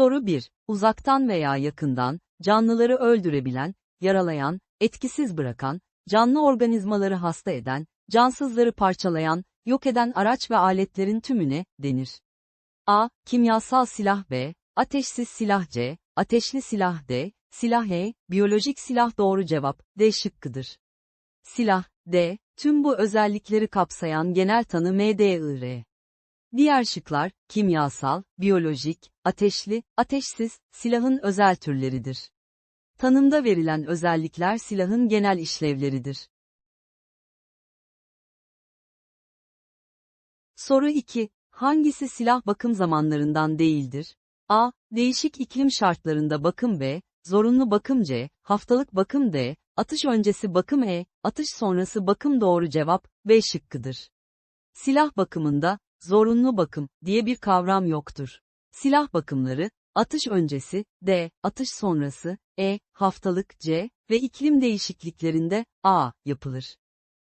Soru 1. Uzaktan veya yakından, canlıları öldürebilen, yaralayan, etkisiz bırakan, canlı organizmaları hasta eden, cansızları parçalayan, yok eden araç ve aletlerin tümüne denir. A. Kimyasal silah B. Ateşsiz silah C. Ateşli silah D. Silah E. Biyolojik silah doğru cevap D şıkkıdır. Silah D. Tüm bu özellikleri kapsayan genel tanı MDIR. Diğer şıklar, kimyasal, biyolojik, ateşli, ateşsiz, silahın özel türleridir. Tanımda verilen özellikler silahın genel işlevleridir. Soru 2. Hangisi silah bakım zamanlarından değildir? A. Değişik iklim şartlarında bakım B, zorunlu bakım C, haftalık bakım D, atış öncesi bakım E, atış sonrası bakım doğru cevap B şıkkıdır. Silah bakımında, zorunlu bakım diye bir kavram yoktur. Silah bakımları, atış öncesi, D, atış sonrası, E, haftalık C ve iklim değişikliklerinde A yapılır.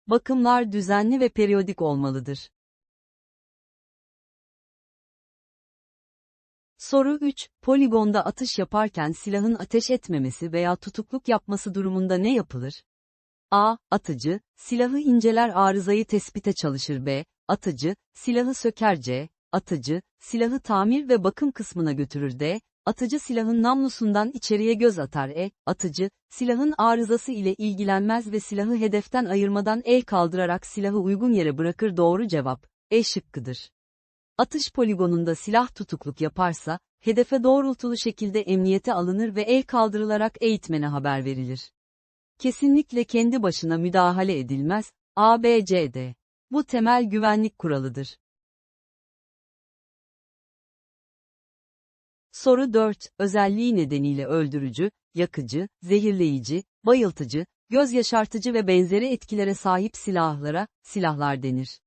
Bakımlar düzenli ve periyodik olmalıdır. Soru 3. Poligonda atış yaparken silahın ateş etmemesi veya tutukluk yapması durumunda ne yapılır? A. Atıcı, silahı inceler arızayı tespite çalışır B. Atıcı, silahı söker C. Atıcı, silahı tamir ve bakım kısmına götürür D. Atıcı silahın namlusundan içeriye göz atar E. Atıcı, silahın arızası ile ilgilenmez ve silahı hedeften ayırmadan el kaldırarak silahı uygun yere bırakır doğru cevap. E şıkkıdır. Atış poligonunda silah tutukluk yaparsa, hedefe doğrultulu şekilde emniyete alınır ve el kaldırılarak eğitmene haber verilir. Kesinlikle kendi başına müdahale edilmez, ABCD. Bu temel güvenlik kuralıdır. Soru 4. Özelliği nedeniyle öldürücü, yakıcı, zehirleyici, bayıltıcı, göz yaşartıcı ve benzeri etkilere sahip silahlara, silahlar denir.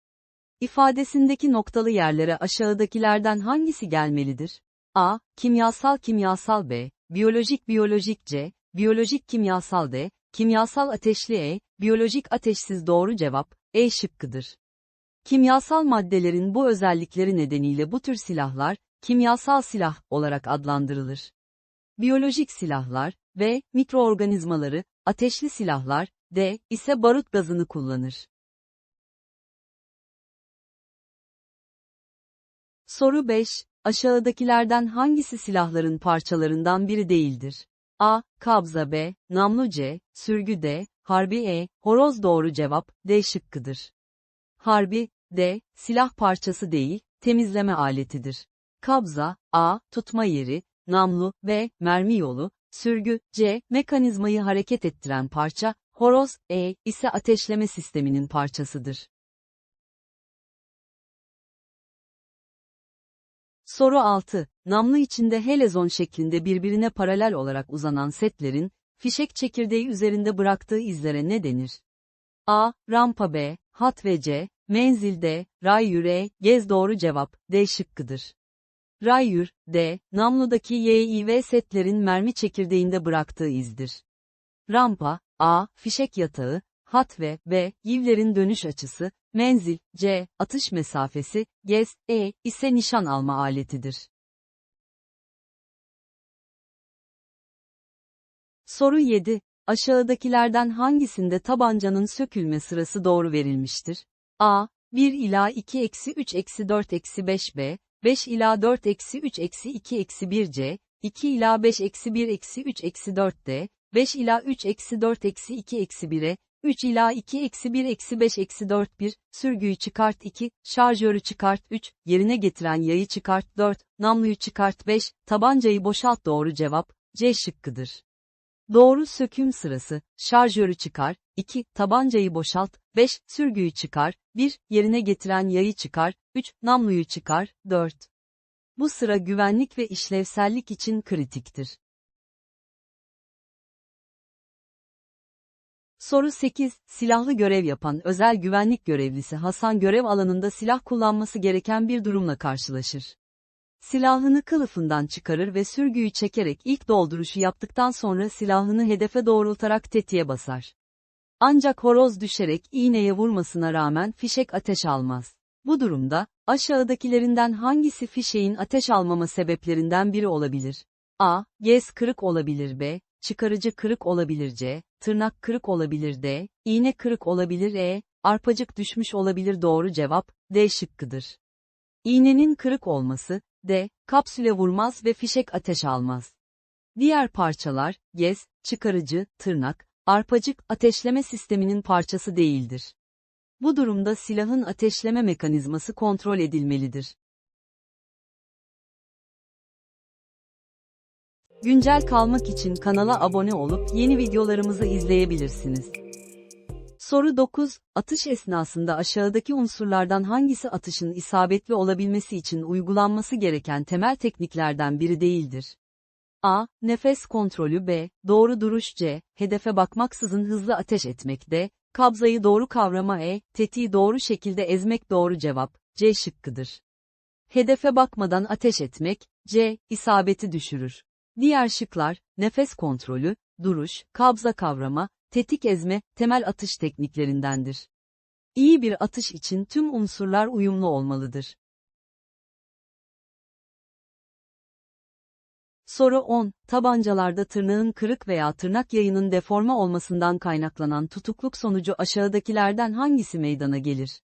İfadesindeki noktalı yerlere aşağıdakilerden hangisi gelmelidir? A. Kimyasal kimyasal B. Biyolojik biyolojik C. Biyolojik kimyasal D. Kimyasal ateşli E. Biyolojik ateşsiz doğru cevap, E şıkkıdır. Kimyasal maddelerin bu özellikleri nedeniyle bu tür silahlar, kimyasal silah olarak adlandırılır. Biyolojik silahlar ve mikroorganizmaları, ateşli silahlar D ise barut gazını kullanır. Soru 5. Aşağıdakilerden hangisi silahların parçalarından biri değildir? A. Kabza B. Namlu C. Sürgü D. Harbi E. Horoz doğru cevap D şıkkıdır. Harbi, D. Silah parçası değil, temizleme aletidir. Kabza, A. Tutma yeri, namlu B. Mermi yolu, sürgü, C. Mekanizmayı hareket ettiren parça, horoz, E. ise ateşleme sisteminin parçasıdır. Soru 6. Namlu içinde helezon şeklinde birbirine paralel olarak uzanan setlerin, fişek çekirdeği üzerinde bıraktığı izlere ne denir? A. Rampa B. Hat ve C. Menzil D. Rayyür E. Gez doğru cevap, D şıkkıdır. Rayyür, D. Namludaki YIV setlerin mermi çekirdeğinde bıraktığı izdir. Rampa, A. Fişek yatağı, hat ve B. Yivlerin dönüş açısı, menzil, C. Atış mesafesi, gez, E. ise nişan alma aletidir. Soru 7. Aşağıdakilerden hangisinde tabancanın sökülme sırası doğru verilmiştir? A. 1 ila 2 eksi 3 eksi 4 eksi 5 B. 5 ila 4 eksi 3 eksi 2 eksi 1 C. 2 ila 5 eksi 1 eksi 3 eksi 4 D. 5 ila 3 eksi 4 eksi 2 eksi 1'e, 3 ila 2 eksi 1 eksi 5 eksi 4 1, sürgüyü çıkart 2, şarjörü çıkart 3, yerine getiren yayı çıkart 4, namluyu çıkart 5, tabancayı boşalt doğru cevap, C şıkkıdır. Doğru söküm sırası, şarjörü çıkar, 2, tabancayı boşalt, 5, sürgüyü çıkar, 1, yerine getiren yayı çıkar, 3, namluyu çıkar, 4. Bu sıra güvenlik ve işlevsellik için kritiktir. Soru 8. Silahlı görev yapan özel güvenlik görevlisi Hasan görev alanında silah kullanması gereken bir durumla karşılaşır. Silahını kılıfından çıkarır ve sürgüyü çekerek ilk dolduruşu yaptıktan sonra silahını hedefe doğrultarak tetiğe basar. Ancak horoz düşerek iğneye vurmasına rağmen fişek ateş almaz. Bu durumda, aşağıdakilerinden hangisi fişeğin ateş almama sebeplerinden biri olabilir? A. Gez kırık olabilir B. Çıkarıcı kırık olabilir C. Tırnak kırık olabilir D. İğne kırık olabilir E. Arpacık düşmüş olabilir doğru cevap, D şıkkıdır. İğnenin kırık olması, D. Kapsüle vurmaz ve fişek ateş almaz. Diğer parçalar, gez, çıkarıcı, tırnak, arpacık ateşleme sisteminin parçası değildir. Bu durumda silahın ateşleme mekanizması kontrol edilmelidir. Güncel kalmak için kanala abone olup yeni videolarımızı izleyebilirsiniz. Soru 9. Atış esnasında aşağıdaki unsurlardan hangisi atışın isabetli olabilmesi için uygulanması gereken temel tekniklerden biri değildir? A. Nefes kontrolü B. Doğru duruş C. Hedefe bakmaksızın hızlı ateş etmek D. Kabzayı doğru kavrama E. Tetiği doğru şekilde ezmek doğru cevap, C şıkkıdır. Hedefe bakmadan ateş etmek, C. isabeti düşürür. Diğer şıklar, nefes kontrolü, duruş, kabza kavrama, tetik ezme, temel atış tekniklerindendir. İyi bir atış için tüm unsurlar uyumlu olmalıdır. Soru 10. Tabancalarda tırnağın kırık veya tırnak yayının deforme olmasından kaynaklanan tutukluk sonucu aşağıdakilerden hangisi meydana gelir?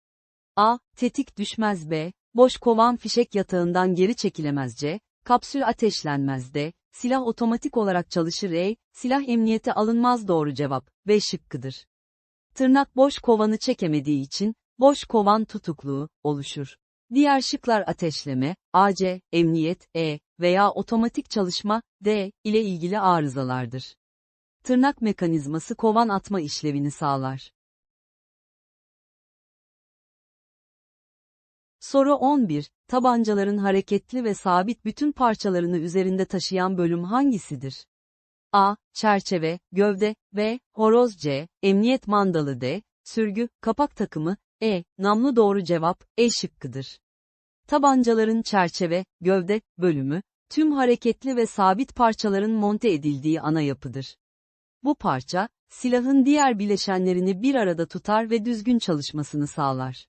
A. Tetik düşmez B. Boş kovan fişek yatağından geri çekilemez C. Kapsül ateşlenmez D. Silah otomatik olarak çalışır E. Silah emniyete alınmaz doğru cevap, B şıkkıdır. Tırnak boş kovanı çekemediği için, boş kovan tutukluğu, oluşur. Diğer şıklar ateşleme, AC, emniyet, E veya otomatik çalışma, D ile ilgili arızalardır. Tırnak mekanizması kovan atma işlevini sağlar. Soru 11. Tabancaların hareketli ve sabit bütün parçalarını üzerinde taşıyan bölüm hangisidir? A. Çerçeve, gövde, B. Horoz C. Emniyet mandalı D. Sürgü, kapak takımı, E. Namlu doğru cevap, E şıkkıdır. Tabancaların çerçeve, gövde, bölümü, tüm hareketli ve sabit parçaların monte edildiği ana yapıdır. Bu parça, silahın diğer bileşenlerini bir arada tutar ve düzgün çalışmasını sağlar.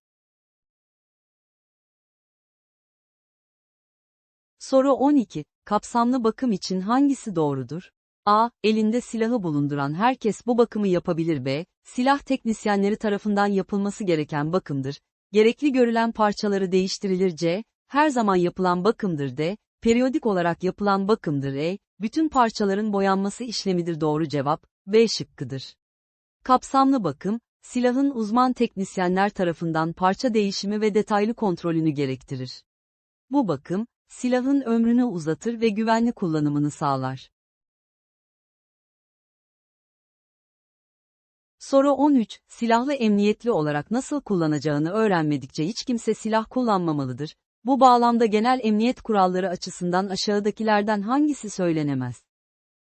Soru 12. Kapsamlı bakım için hangisi doğrudur? A. Elinde silahı bulunduran herkes bu bakımı yapabilir B. Silah teknisyenleri tarafından yapılması gereken bakımdır. Gerekli görülen parçaları değiştirilir C. Her zaman yapılan bakımdır D. Periyodik olarak yapılan bakımdır E. Bütün parçaların boyanması işlemidir doğru cevap, B şıkkıdır. Kapsamlı bakım, silahın uzman teknisyenler tarafından parça değişimi ve detaylı kontrolünü gerektirir. Bu bakım, silahın ömrünü uzatır ve güvenli kullanımını sağlar. Soru 13. Silahlı emniyetli olarak nasıl kullanacağını öğrenmedikçe hiç kimse silah kullanmamalıdır. Bu bağlamda genel emniyet kuralları açısından aşağıdakilerden hangisi söylenemez?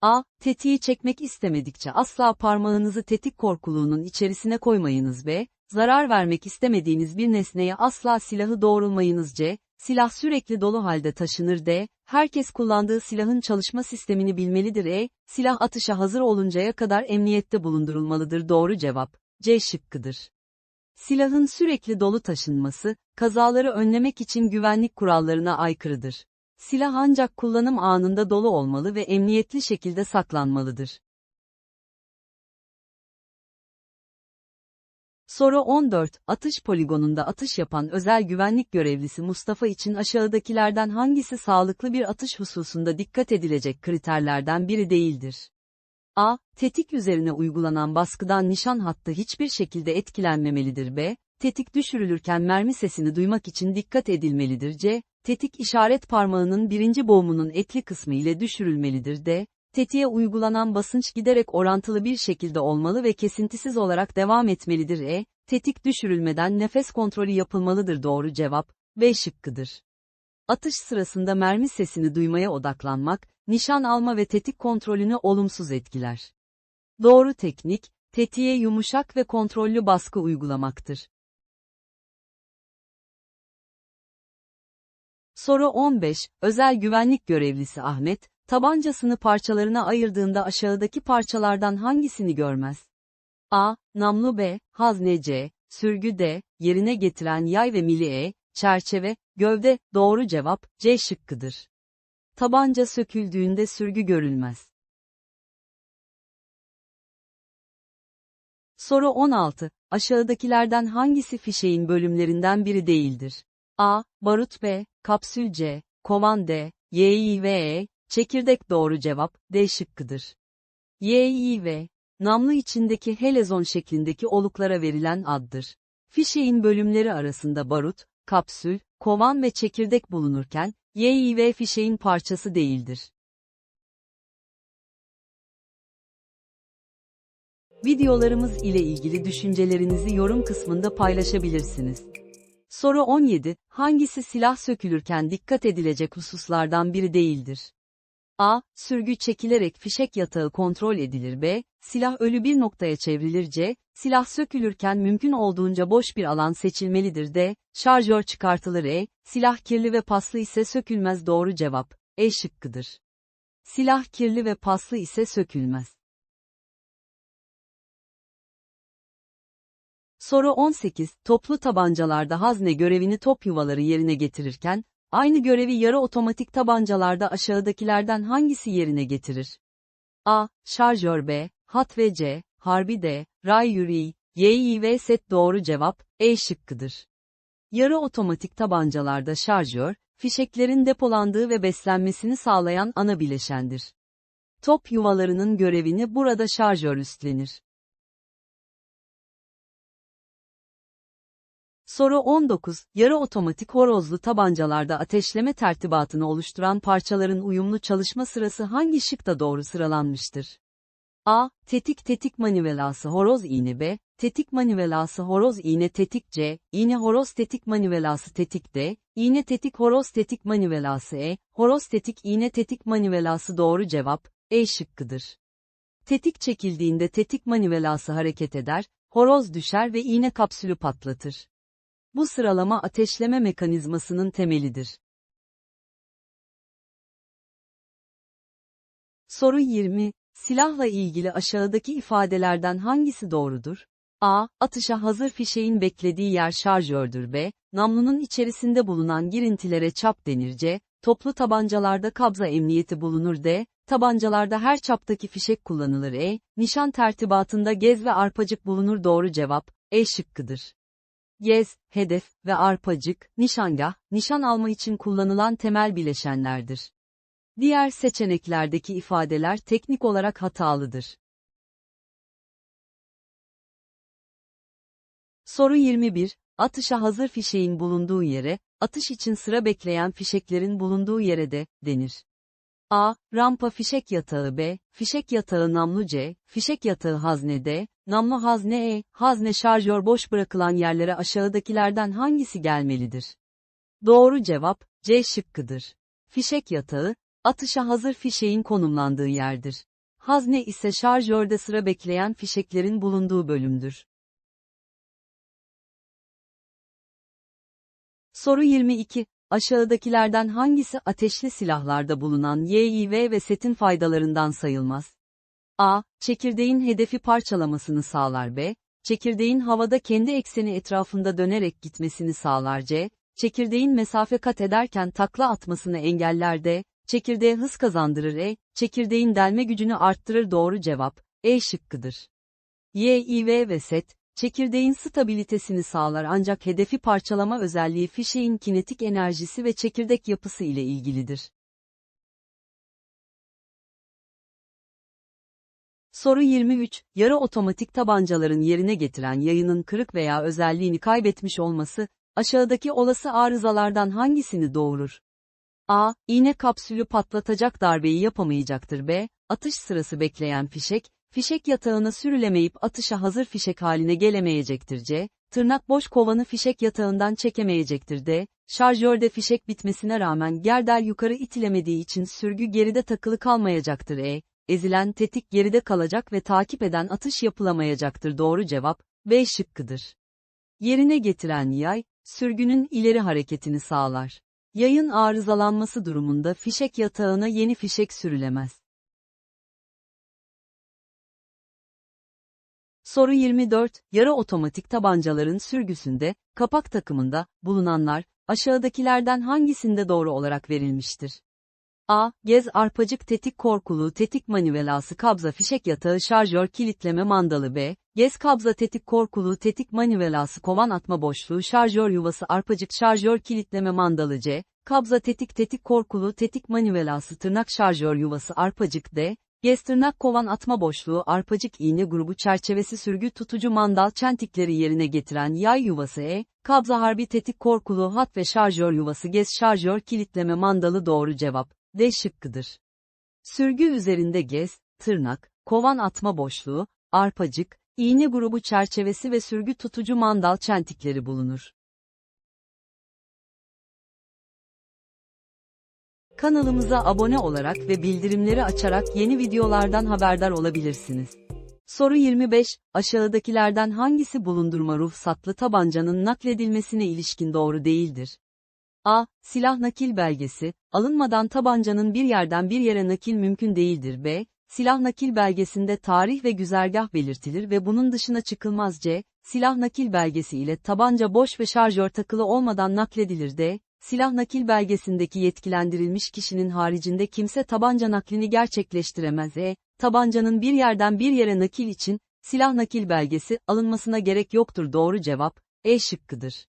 A. Tetiği çekmek istemedikçe asla parmağınızı tetik korkuluğunun içerisine koymayınız B. Zarar vermek istemediğiniz bir nesneye asla silahı doğrulmayınız C. Silah sürekli dolu halde taşınır D. Herkes kullandığı silahın çalışma sistemini bilmelidir E. Silah atışa hazır oluncaya kadar emniyette bulundurulmalıdır doğru cevap. C şıkkıdır. Silahın sürekli dolu taşınması, kazaları önlemek için güvenlik kurallarına aykırıdır. Silah ancak kullanım anında dolu olmalı ve emniyetli şekilde saklanmalıdır. Soru 14. Atış poligonunda atış yapan özel güvenlik görevlisi Mustafa için aşağıdakilerden hangisi sağlıklı bir atış hususunda dikkat edilecek kriterlerden biri değildir? A. Tetik üzerine uygulanan baskıdan nişan hattı hiçbir şekilde etkilenmemelidir B. Tetik düşürülürken mermi sesini duymak için dikkat edilmelidir C. Tetik işaret parmağının birinci boğumunun etli kısmı ile düşürülmelidir D. Tetiğe uygulanan basınç giderek orantılı bir şekilde olmalı ve kesintisiz olarak devam etmelidir E. Tetik düşürülmeden nefes kontrolü yapılmalıdır doğru cevap, B şıkkıdır. Atış sırasında mermi sesini duymaya odaklanmak, nişan alma ve tetik kontrolünü olumsuz etkiler. Doğru teknik, tetiğe yumuşak ve kontrollü baskı uygulamaktır. Soru 15, özel güvenlik görevlisi Ahmet, tabancasını parçalarına ayırdığında aşağıdaki parçalardan hangisini görmez? A. Namlu B. Hazne C. sürgü D, yerine getiren yay ve mili E, çerçeve, gövde, doğru cevap, C şıkkıdır. Tabanca söküldüğünde sürgü görülmez. Soru 16. Aşağıdakilerden hangisi fişeğin bölümlerinden biri değildir? A. Barut B. Kapsül C. Kovan D. YİVE. Çekirdek doğru cevap, D şıkkıdır. YİV. Namlu içindeki helezon şeklindeki oluklara verilen addır. Fişeğin bölümleri arasında barut, kapsül, kovan ve çekirdek bulunurken, YİV fişeğin parçası değildir. Videolarımız ile ilgili düşüncelerinizi yorum kısmında paylaşabilirsiniz. Soru 17. Hangisi silah sökülürken dikkat edilecek hususlardan biri değildir? A. Sürgü çekilerek fişek yatağı kontrol edilir B. Silah ölü bir noktaya çevrilir C. Silah sökülürken mümkün olduğunca boş bir alan seçilmelidir D. Şarjör çıkartılır E. Silah kirli ve paslı ise sökülmez doğru cevap. E şıkkıdır. Silah kirli ve paslı ise sökülmez. Soru 18. Toplu tabancalarda hazne görevini top yuvaları yerine getirirken, aynı görevi yarı otomatik tabancalarda aşağıdakilerden hangisi yerine getirir? A. Şarjör B. Hat ve C. Harbi D. Ray yüreği, Yİ ve set doğru cevap, E şıkkıdır. Yarı otomatik tabancalarda şarjör, fişeklerin depolandığı ve beslenmesini sağlayan ana bileşendir. Top yuvalarının görevini burada şarjör üstlenir. Soru 19. Yarı otomatik horozlu tabancalarda ateşleme tertibatını oluşturan parçaların uyumlu çalışma sırası hangi şıkta doğru sıralanmıştır? A. Tetik tetik manivelası horoz iğne B. Tetik manivelası horoz iğne tetik C. İğne horoz tetik manivelası tetik D. İğne tetik horoz tetik manivelası E. Horoz tetik iğne tetik manivelası doğru cevap, E şıkkıdır. Tetik çekildiğinde tetik manivelası hareket eder, horoz düşer ve iğne kapsülü patlatır. Bu sıralama ateşleme mekanizmasının temelidir. Soru 20. Silahla ilgili aşağıdaki ifadelerden hangisi doğrudur? A. Atışa hazır fişeğin beklediği yer şarjördür B. Namlunun içerisinde bulunan girintilere çap denir C. Toplu tabancalarda kabza emniyeti bulunur D. Tabancalarda her çaptaki fişek kullanılır E. Nişan tertibatında gez ve arpacık bulunur doğru cevap, E şıkkıdır. Gez, hedef ve arpacık, nişangah, nişan alma için kullanılan temel bileşenlerdir. Diğer seçeneklerdeki ifadeler teknik olarak hatalıdır. Soru 21. Atışa hazır fişeğin bulunduğu yere, atış için sıra bekleyen fişeklerin bulunduğu yere de, denir. A. Rampa fişek yatağı B. Fişek yatağı namlu C. Fişek yatağı hazne D. Namlu hazne E. Hazne şarjör boş bırakılan yerlere aşağıdakilerden hangisi gelmelidir? Doğru cevap, C şıkkıdır. Fişek yatağı, atışa hazır fişeğin konumlandığı yerdir. Hazne ise şarjörde sıra bekleyen fişeklerin bulunduğu bölümdür. Soru 22. Aşağıdakilerden hangisi ateşli silahlarda bulunan YİV ve setin faydalarından sayılmaz? A. Çekirdeğin hedefi parçalamasını sağlar B. Çekirdeğin havada kendi ekseni etrafında dönerek gitmesini sağlar C. Çekirdeğin mesafe kat ederken takla atmasını engeller D. Çekirdeğe hız kazandırır E. Çekirdeğin delme gücünü arttırır doğru cevap, E şıkkıdır. YİV ve set, çekirdeğin stabilitesini sağlar ancak hedefi parçalama özelliği fişeğin kinetik enerjisi ve çekirdek yapısı ile ilgilidir. Soru 23, yarı otomatik tabancaların yerine getiren yayının kırık veya özelliğini kaybetmiş olması, aşağıdaki olası arızalardan hangisini doğurur? A. İğne kapsülü patlatacak darbeyi yapamayacaktır B. Atış sırası bekleyen fişek, fişek yatağına sürülemeyip atışa hazır fişek haline gelemeyecektir C. Tırnak boş kovanı fişek yatağından çekemeyecektir D. Şarjörde fişek bitmesine rağmen gerdel yukarı itilemediği için sürgü geride takılı kalmayacaktır E ezilen tetik geride kalacak ve takip eden atış yapılamayacaktır doğru cevap, B şıkkıdır. Yerine getiren yay, sürgünün ileri hareketini sağlar. Yayın arızalanması durumunda fişek yatağına yeni fişek sürülemez. Soru 24, yarı otomatik tabancaların sürgüsünde, kapak takımında, bulunanlar, aşağıdakilerden hangisinde doğru olarak verilmiştir? A. Gez arpacık tetik korkulu tetik manivelası kabza fişek yatağı şarjör kilitleme mandalı B. Gez kabza tetik korkulu tetik manivelası kovan atma boşluğu şarjör yuvası arpacık şarjör kilitleme mandalı C. Kabza tetik tetik korkulu tetik manivelası tırnak şarjör yuvası arpacık D. Gez tırnak kovan atma boşluğu arpacık iğne grubu çerçevesi sürgü tutucu mandal çentikleri yerine getiren yay yuvası E. Kabza harbi tetik korkulu hat ve şarjör yuvası gez şarjör kilitleme mandalı doğru cevap. D şıkkıdır. Sürgü üzerinde gez, tırnak, kovan atma boşluğu, arpacık, iğne grubu çerçevesi ve sürgü tutucu mandal çentikleri bulunur. Kanalımıza abone olarak ve bildirimleri açarak yeni videolardan haberdar olabilirsiniz. Soru 25, aşağıdakilerden hangisi bulundurma ruhsatlı tabancanın nakledilmesine ilişkin doğru değildir? A. Silah nakil belgesi, alınmadan tabancanın bir yerden bir yere nakil mümkün değildir. B. Silah nakil belgesinde tarih ve güzergah belirtilir ve bunun dışına çıkılmaz. C. Silah nakil belgesi ile tabanca boş ve şarjör takılı olmadan nakledilir. D. Silah nakil belgesindeki yetkilendirilmiş kişinin haricinde kimse tabanca naklini gerçekleştiremez. E. Tabancanın bir yerden bir yere nakil için, silah nakil belgesi alınmasına gerek yoktur. Doğru cevap, E şıkkıdır.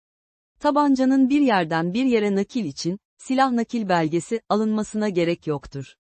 Tabancanın bir yerden bir yere nakil için, silah nakil belgesi alınmasına gerek yoktur.